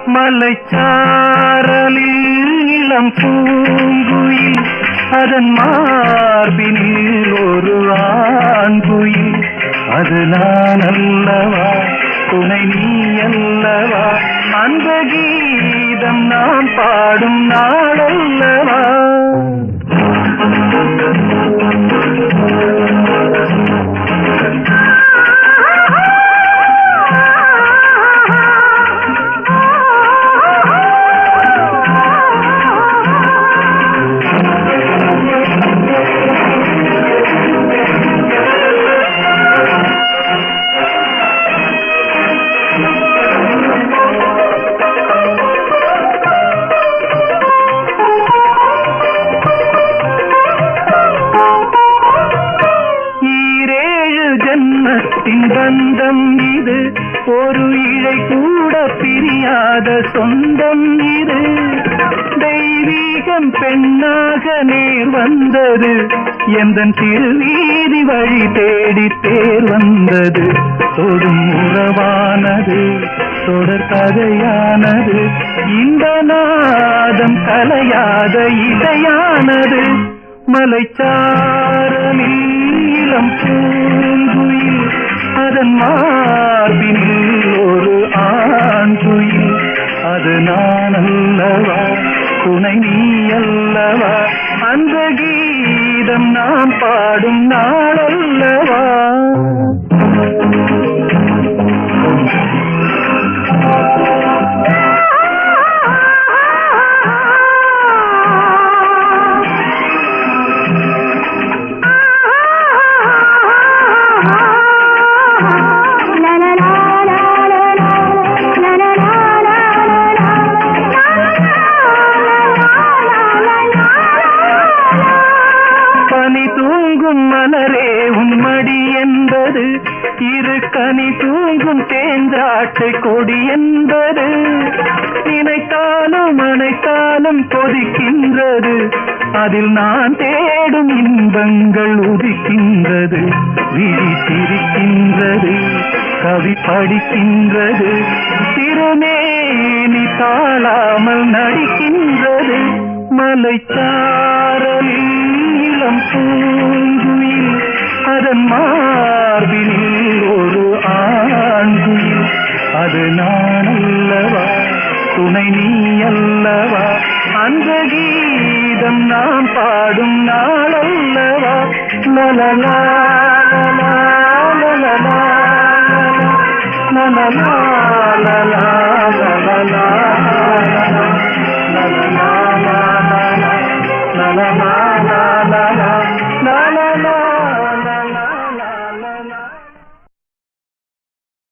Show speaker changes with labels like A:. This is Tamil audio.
A: மலைச்சாரலில் இளம் பூங்குயில் அதன் மார்பினில் ஒரு ஆண்குயில். அது நான் அல்லவா? துணை நீ அல்லவா? அந்த கீதம் நான் பாடும் ஜன்மத்தின் பந்தம் இது. ஒரு இழை கூட பிரியாத சொந்தம் இது. தெய்வீகம் பெண்ணாக நேர் வந்தது. எந்த திருவீதி வழி தேடி தேர் வந்தது. தொடும் உறவானது தொடர் கதையானது. இந்த நாதம் கலையாத இடையானது. மலைச்சாரலில் இளம் பூ அதன் மார்பினில் ஒரு ஆண்குயில் அது நான் அல்லவா துணை நீ அல்லவா அந்த கீதம் நாம் பாடும் நாளல்லவா? கனி தூங்கும் மலரே உன்மடி என்பது. இரு கனி தூங்கும் தேஞ்சாட்டை கொடி என்பது. நினைத்தாலும் அனைத்தாலும் கொதிக்கின்றது. அதில் நான் தேடும் இன்பங்கள் உதிக்கின்றது. விழி சிரிக்கின்றது கவி படிக்கின்றது. திருமேனி தாழாமல் நடிக்கின்றது. மலைச்சாரலில் பூங்குயில் அதன் மார்பினில் ஒரு ஆண்குயில் அது நான் அல்லவா துணை நீ அல்லவா அந்த கீதம் நாம் பாடும் நாள் அல்லவா லலலா லலலா லலலா லலலா